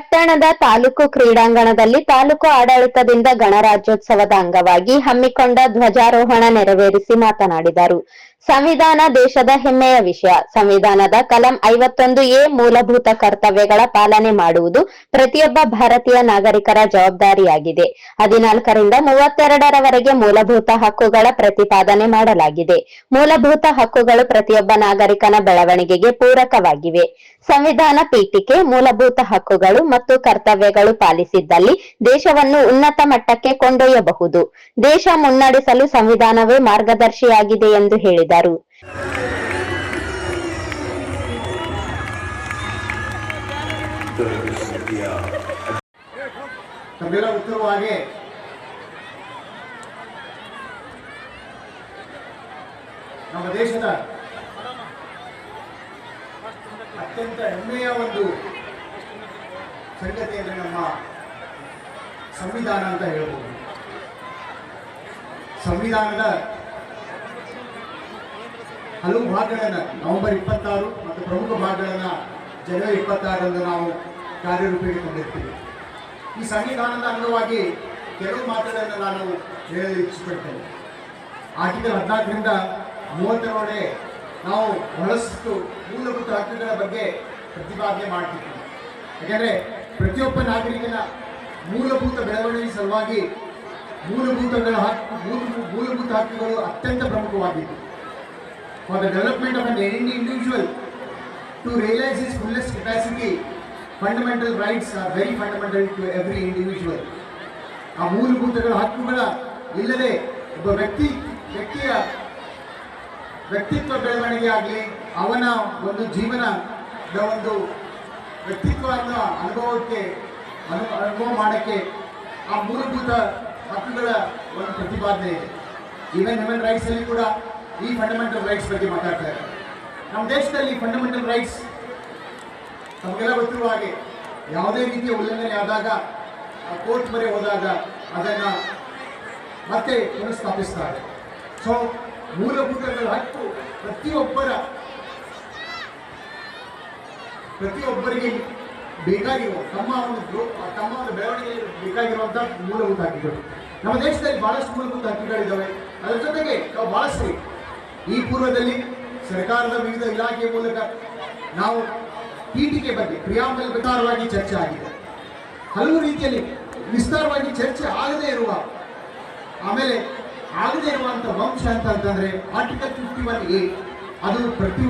ಪಟ್ಟಣದ ತಾಲೂಕು ಕ್ರೀಡಾಂಗಣದಲ್ಲಿ ತಾಲೂಕು ಆಡಳಿತದಿಂದ ಗಣರಾಜ್ಯೋತ್ಸವದ ಅಂಗವಾಗಿ ಹಮ್ಮಿಕೊಂಡ ಧ್ವಜಾರೋಹಣ ನೆರವೇರಿಸಿ ಮಾತನಾಡಿದರು. ಸಂವಿಧಾನ ದೇಶದ ಹೆಮ್ಮೆಯ ವಿಷಯ. ಸಂವಿಧಾನದ ಕಲಂ ಐವತ್ತೊಂದು ಎ ಮೂಲಭೂತ ಕರ್ತವ್ಯಗಳ ಪಾಲನೆ ಮಾಡುವುದು ಪ್ರತಿಯೊಬ್ಬ ಭಾರತೀಯ ನಾಗರಿಕರ ಜವಾಬ್ದಾರಿಯಾಗಿದೆ. ಹದಿನಾಲ್ಕರಿಂದ ಮೂವತ್ತೆರಡರವರೆಗೆ ಮೂಲಭೂತ ಹಕ್ಕುಗಳ ಪ್ರತಿಪಾದನೆ ಮಾಡಲಾಗಿದೆ. ಮೂಲಭೂತ ಹಕ್ಕುಗಳು ಪ್ರತಿಯೊಬ್ಬ ನಾಗರಿಕನ ಬೆಳವಣಿಗೆಗೆ ಪೂರಕವಾಗಿವೆ. ಸಂವಿಧಾನ ಪೀಠಿಕೆ ಮೂಲಭೂತ ಹಕ್ಕುಗಳು ಮತ್ತು ಕರ್ತವ್ಯಗಳು ಪಾಲಿಸಿದ್ದಲ್ಲಿ ದೇಶವನ್ನು ಉನ್ನತ ಮಟ್ಟಕ್ಕೆ ಕೊಂಡೊಯ್ಯಬಹುದು. ದೇಶ ಮುನ್ನಡೆಸಲು ಸಂವಿಧಾನವೇ ಮಾರ್ಗದರ್ಶಿಯಾಗಿದೆ ಎಂದು ಹೇಳಿದರು. ಹಾಗೆ ನಮ್ಮ ದೇಶದ ಅತ್ಯಂತ ಹೆಮ್ಮೆಯ ಒಂದು ಸಂಗತಿ ಅಂದರೆ ನಮ್ಮ ಸಂವಿಧಾನ ಅಂತ ಹೇಳ್ಬೋದು. ಸಂವಿಧಾನದ ಹಲವು ಭಾಗಗಳನ್ನು ನವೆಂಬರ್ ಇಪ್ಪತ್ತಾರು ಮತ್ತು ಪ್ರಮುಖ ಭಾಗಗಳನ್ನು ಜನವರಿ ಇಪ್ಪತ್ತಾರರಂದು ನಾವು ಕಾರ್ಯರೂಪಕ್ಕೆ ತಂದಿರ್ತೀವಿ ಈ ಸಂವಿಧಾನದ ಅಂಗವಾಗಿ ಕೆಲವು ಮಾತುಗಳನ್ನು ನಾನು ಹೇಳಲು ಇಚ್ಛಿಸುತ್ತೇನೆ ಆರ್ಟಿಕಲ್ ಹದಿನಾಲ್ಕರಿಂದ ಮೂವತ್ತರೊಳಗೆ ನಾವು ಬಹಳಷ್ಟು ಮೂಲಭೂತ ಹಕ್ಕುಗಳ ಬಗ್ಗೆ ಪ್ರತಿಪಾದನೆ ಮಾಡ್ತಿದ್ದೀವಿ. ಯಾಕೆಂದರೆ ಪ್ರತಿಯೊಬ್ಬ ನಾಗರಿಕನ ಮೂಲಭೂತ ಬೆಳವಣಿಗೆ ಸಲುವಾಗಿ ಮೂಲಭೂತಗಳ ಹಕ್ಕು ಮೂಲ- ಮೂಲಭೂತ ಹಕ್ಕುಗಳು ಅತ್ಯಂತ ಪ್ರಮುಖವಾಗಿದ್ದು. For the development of an individual to realize his fullest capacity, fundamental rights are very fundamental to every individual. ಆ ಮೂಲಭೂತಗಳ ಹಕ್ಕುಗಳ ಇಲ್ಲದೆ ಒಬ್ಬ ವ್ಯಕ್ತಿ ವ್ಯಕ್ತಿಯ ವ್ಯಕ್ತಿತ್ವ ಬೆಳವಣಿಗೆ ಆಗಲಿ ಅವನ ಒಂದು ಜೀವನದ ಒಂದು ವ್ಯಕ್ತಿತ್ವವನ್ನು ಅನುಭವಕ್ಕೆ ಅನು ಅನುಭವ ಮಾಡೋಕ್ಕೆ ಆ ಮೂಲಭೂತ ಹಕ್ಕುಗಳ ಒಂದು ಪ್ರತಿಪಾದನೆ ಇದೆ ಈವನ್ ಹ್ಯೂಮನ್ ರೈಟ್ಸಲ್ಲಿ ಕೂಡ ಈ ಫಂಡಮೆಂಟಲ್ ರೈಟ್ಸ್ ಬಗ್ಗೆ ಮಾತಾಡ್ತಾರೆ. ನಮ್ಮ ದೇಶದಲ್ಲಿ ಫಂಡಮೆಂಟಲ್ ರೈಟ್ಸ್ ನಮಗೆಲ್ಲ ಗೊತ್ತಿರುವ ಹಾಗೆ ಯಾವುದೇ ರೀತಿಯ ಉಲ್ಲಂಘನೆ ಆದಾಗ ಕೋರ್ಟ್ ಮೊರೆ ಹೋದಾಗ ಅದನ್ನು ಮತ್ತೆ ಪುನಃಸ್ಥಾಪಿಸ್ತಾರೆ. ಸೊ ಮೂಲಭೂತಗಳ ಹಕ್ಕು ಪ್ರತಿಯೊಬ್ಬರ, ಪ್ರತಿಯೊಬ್ಬರಿಗೆ ಬೇಕಾಗಿರುವ, ತಮ್ಮ ಒಂದು ತಮ್ಮ ಒಂದು ಬೆಳವಣಿಗೆಯಲ್ಲಿ ಬೇಕಾಗಿರುವಂಥ ಮೂಲಭೂತ ಹಕ್ಕುಗಳು. ನಮ್ಮ ದೇಶದಲ್ಲಿ ಬಹಳಷ್ಟು ಮೂಲಭೂತ ಹಕ್ಕುಗಳಿದ್ದಾವೆ. ಅದರ ಜೊತೆಗೆ ನಾವು ಬಹಳಷ್ಟು ಈ ಪೂರ್ವದಲ್ಲಿ ಸರ್ಕಾರದ ವಿವಿಧ ಇಲಾಖೆಯ ಮೂಲಕ ನಾವು ಪೀಠಿಕೆ ಬಗ್ಗೆ ಪ್ರಿಯಾಂಬಲ್ ವಿಚಾರವಾಗಿ ಚರ್ಚೆ ಆಗಿದೆ. ಹಲವು ರೀತಿಯಲ್ಲಿ ವಿಸ್ತಾರವಾಗಿ ಚರ್ಚೆ ಆಗದೇ ಇರುವ, ಆಮೇಲೆ ಆಗದೇ ಇರುವಂಥ ವಂಶ ಅಂತ ಅಂತಂದ್ರೆ ಆರ್ಟಿಕಲ್ ಫಿಫ್ಟಿ ಒನ್ ಎ ಅದು ಪ್ರತಿ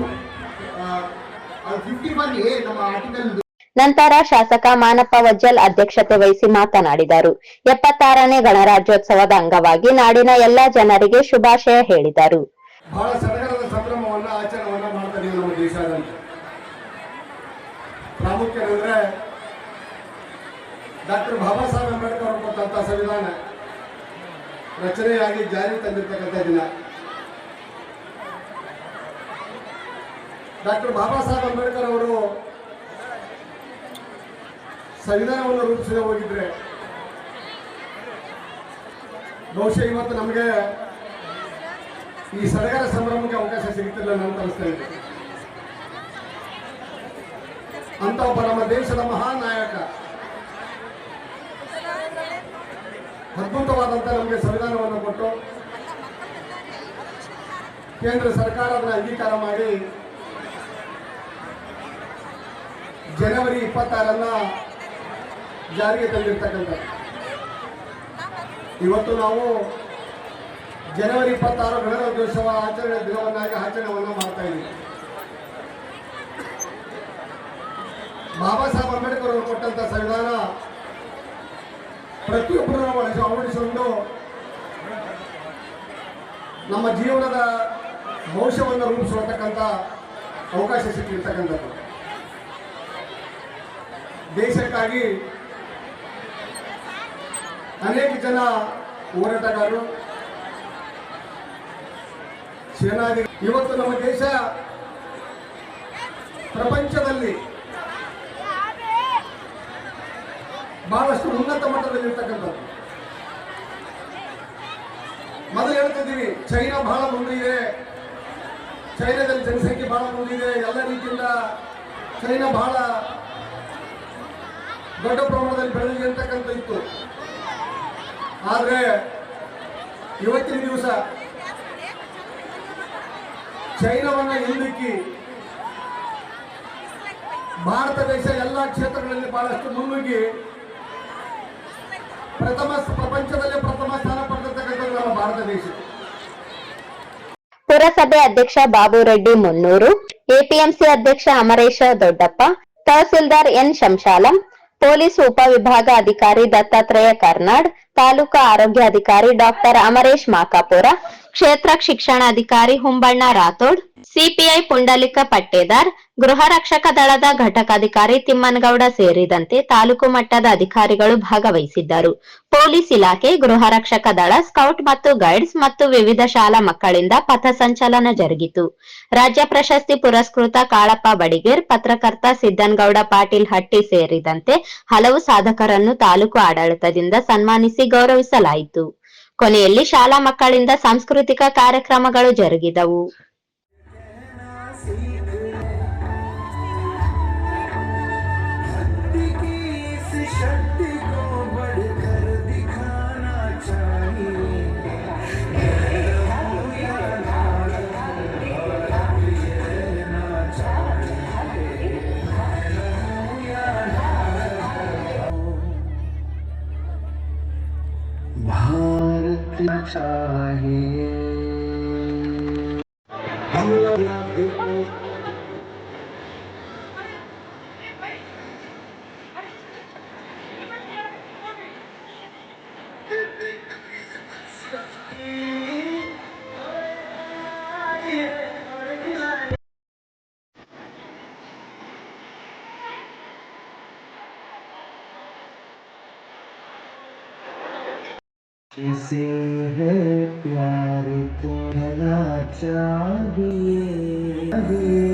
ಫಿಫ್ಟಿ ಒನ್ ಎ ನಮ್ಮ ಆರ್ಟಿಕಲ್ ನಂತರ ಶಾಸಕ ಮಾನಪ್ಪ ವಜ್ಜಲ್ ಅಧ್ಯಕ್ಷತೆ ವಹಿಸಿ ಮಾತನಾಡಿದರು. ಎಪ್ಪತ್ತಾರನೇ ಗಣರಾಜ್ಯೋತ್ಸವದ ಅಂಗವಾಗಿ ನಾಡಿನ ಎಲ್ಲಾ ಜನರಿಗೆ ಶುಭಾಶಯ ಹೇಳಿದರು. ಬಹಳ ಸಡಗರದ ಸಂಭ್ರಮವನ್ನ ಆಚರಣೆಯನ್ನ ಮಾಡ್ತಾ ಇದೀವಿ ನಮ್ಮ ದೇಶದಲ್ಲಿ. ಪ್ರಾಮುಖ್ಯ ಅಂದ್ರೆ ಡಾಕ್ಟರ್ ಬಾಬಾ ಸಾಹೇಬ್ ಅಂಬೇಡ್ಕರ್ ಅವರು ಕೊಟ್ಟಂತ ಸಂವಿಧಾನ ರಚನೆಯಾಗಿ ಜಾರಿ ತಂದಿರ್ತಕ್ಕಂಥ ದಿನ. ಡಾಕ್ಟರ್ ಬಾಬಾ ಸಾಹೇಬ್ ಅಂಬೇಡ್ಕರ್ ಅವರು ಸಂವಿಧಾನವನ್ನು ರೂಪಿಸದೆ ಹೋಗಿದ್ರೆ ಬಹುಶಃ ಇವತ್ತು ನಮಗೆ ಈ ಸಡಗರ ಸಂಭ್ರಮಕ್ಕೆ ಅವಕಾಶ ಸಿಗುತ್ತಿಲ್ಲ ನಾನು ಅನಿಸ್ತಾ ಅಂತ ಒಬ್ಬ ನಮ್ಮ ದೇಶದ ಮಹಾನಾಯಕ ನಾಯಕ ಅದ್ಭುತವಾದಂಥ ನಮಗೆ ಸಂವಿಧಾನವನ್ನು ಕೊಟ್ಟು ಕೇಂದ್ರ ಸರ್ಕಾರ ಅದನ್ನು ಅಂಗೀಕಾರ ಮಾಡಿ ಜನವರಿ ಇಪ್ಪತ್ತಾರನ್ನ ಜಾರಿಗೆ ತಂದಿರ್ತಕ್ಕಂಥ ಇವತ್ತು ನಾವು ಜನವರಿ ಇಪ್ಪತ್ತಾರು ಗಣರಾಜ್ಯೋತ್ಸವ ಆಚರಣೆ ದಿನವನ್ನಾಗಿ ಆಚರಣೆಯನ್ನು ಮಾಡ್ತಾ ಇದ್ದೀವಿ. ಬಾಬಾ ಸಾಹೇಬ್ ಅಂಬೇಡ್ಕರ್ ಅವರು ಕೊಟ್ಟಂತ ಸಂವಿಧಾನ ಪ್ರತಿಯೊಬ್ಬರು ನಾವು ಅಳವಡಿಸಿ- ಅಳವಡಿಸಿಕೊಂಡು ನಮ್ಮ ಜೀವನದ ಭವಿಷ್ಯವನ್ನು ರೂಪಿಸುವಂತಕ್ಕಂಥ ಅವಕಾಶ ಸಿಕ್ಕಿರ್ತಕ್ಕಂಥದ್ದು. ದೇಶಕ್ಕಾಗಿ ಅನೇಕ ಜನ ಹೋರಾಟಗಾರರು ಸೇನಾಧಿ ಇವತ್ತು ನಮ್ಮ ದೇಶ ಪ್ರಪಂಚದಲ್ಲಿ ಬಹಳಷ್ಟು ಉನ್ನತ ಮಟ್ಟದಲ್ಲಿ ಇರ್ತಕ್ಕಂಥದ್ದು ಮೊದಲು ಹೇಳ್ತಿದ್ದೀವಿ, ಚೈನಾ ಬಹಳ ಮುಂದಿದೆ. ಚೈನಾದಲ್ಲಿ ಜನಸಂಖ್ಯೆ ಬಹಳ ಮುಂದಿದೆ. ಎಲ್ಲ ರೀತಿಯಿಂದ ಚೈನಾ ಬಹಳ ದೊಡ್ಡ ಪ್ರಮಾಣದಲ್ಲಿ ಬೆಳೆದಿದೆ ಇತ್ತು. ಆದರೆ, ಇವತ್ತಿನ ದಿವಸ ಚೈನಾವನ್ನ ಹಿಂದಿಕ್ಕಿ. ಭಾರತ ದೇಶ ಎಲ್ಲ ಕ್ಷೇತ್ರಗಳಲ್ಲಿ ಬಹಳಷ್ಟು ಮುನ್ನುಗ್ಗಿ. ಪ್ರಥಮ ಪ್ರಪಂಚದಲ್ಲೇ ಪ್ರಥಮ ಸ್ಥಾನ ಪಡೆದಿರ್ತಕ್ಕಂಥದ್ದು ನಮ್ಮ ಭಾರತ ದೇಶ. ಪುರಸಭೆ ಅಧ್ಯಕ್ಷ ಬಾಬುರೆಡ್ಡಿ ಮುನ್ನೂರು, ಎಪಿಎಂಸಿ ಅಧ್ಯಕ್ಷ ಅಮರೇಶ ದೊಡ್ಡಪ್ಪ, ತಹಸೀಲ್ದಾರ್ ಎನ್ ಶಂಶಾಲಂ, ಪೊಲೀಸ್ ಉಪವಿಭಾಗ ಅಧಿಕಾರಿ ದತ್ತಾತ್ರೇಯ ಕರ್ನಾಡ್, ತಾಲೂಕಾ ಆರೋಗ್ಯಾಧಿಕಾರಿ ಡಾಕ್ಟರ್ ಅಮರೇಶ್ ಮಾಕಾಪುರ ಕ್ಷೇತ್ರ ಶಿಕ್ಷಣಾಧಿಕಾರಿ ಹುಂಬಣ್ಣ ರಾಥೋಡ್, ಸಿಪಿಐ ಪುಂಡಲಿಕ ಪಟ್ಟೇದಾರ್, ಗೃಹ ರಕ್ಷಕ ದಳದ ಘಟಕಾಧಿಕಾರಿ ತಿಮ್ಮನಗೌಡ ಸೇರಿದಂತೆ ತಾಲೂಕು ಮಟ್ಟದ ಅಧಿಕಾರಿಗಳು ಭಾಗವಹಿಸಿದ್ದರು. ಪೊಲೀಸ್ ಇಲಾಖೆ, ಗೃಹ ರಕ್ಷಕ ದಳ, ಸ್ಕೌಟ್ ಮತ್ತು ಗೈಡ್ಸ್ ಮತ್ತು ವಿವಿಧ ಶಾಲಾ ಮಕ್ಕಳಿಂದ ಪಥಸಂಚಲನ ಜರುಗಿತು. ರಾಜ್ಯ ಪ್ರಶಸ್ತಿ ಪುರಸ್ಕೃತ ಕಾಳಪ್ಪ ಬಡಿಗೇರ್, ಪತ್ರಕರ್ತ ಸಿದ್ದನಗೌಡ ಪಾಟೀಲ್ ಹಟ್ಟಿ ಸೇರಿದಂತೆ ಹಲವು ಸಾಧಕರನ್ನು ತಾಲೂಕು ಆಡಳಿತದಿಂದ ಸನ್ಮಾನಿಸಿ ಗೌರವಿಸಲಾಯಿತು. ಕೊನೆಯಲ್ಲಿ ಶಾಲಾ ಮಕ್ಕಳಿಂದ ಸಾಂಸ್ಕೃತಿಕ ಕಾರ್ಯಕ್ರಮಗಳು ಜರುಗಿದವು. المساهيل किसे है प्यार तुम्हें चाहिए।